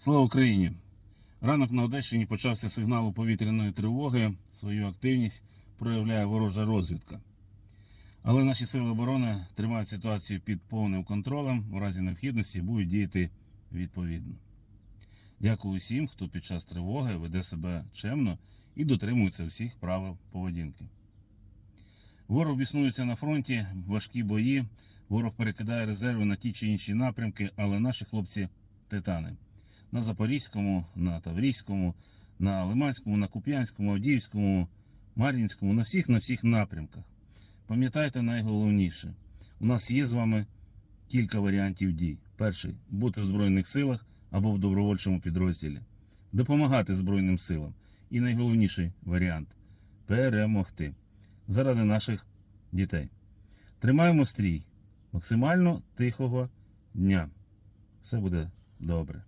Слава Україні! Ранок на Одещині почався сигналу повітряної тривоги. Свою активність проявляє ворожа розвідка. Але наші сили оборони тримають ситуацію під повним контролем. У разі необхідності будуть діяти відповідно. Дякую усім, хто під час тривоги веде себе чемно і дотримується всіх правил поведінки. Ворог біснується на фронті, важкі бої. Ворог перекидає резерви на ті чи інші напрямки, але наші хлопці титани на Запорізькому, на Таврійському, на Лиманському, на Куп'янському, Авдіївському, Мар'їнському, на всіх на всіх напрямках. Пам'ятайте найголовніше: у нас є з вами кілька варіантів дій. Перший бути в Збройних силах або в добровольчому підрозділі, допомагати Збройним силам. І найголовніший варіант перемогти заради наших дітей. Тримаємо стрій максимально тихого дня. Все буде добре.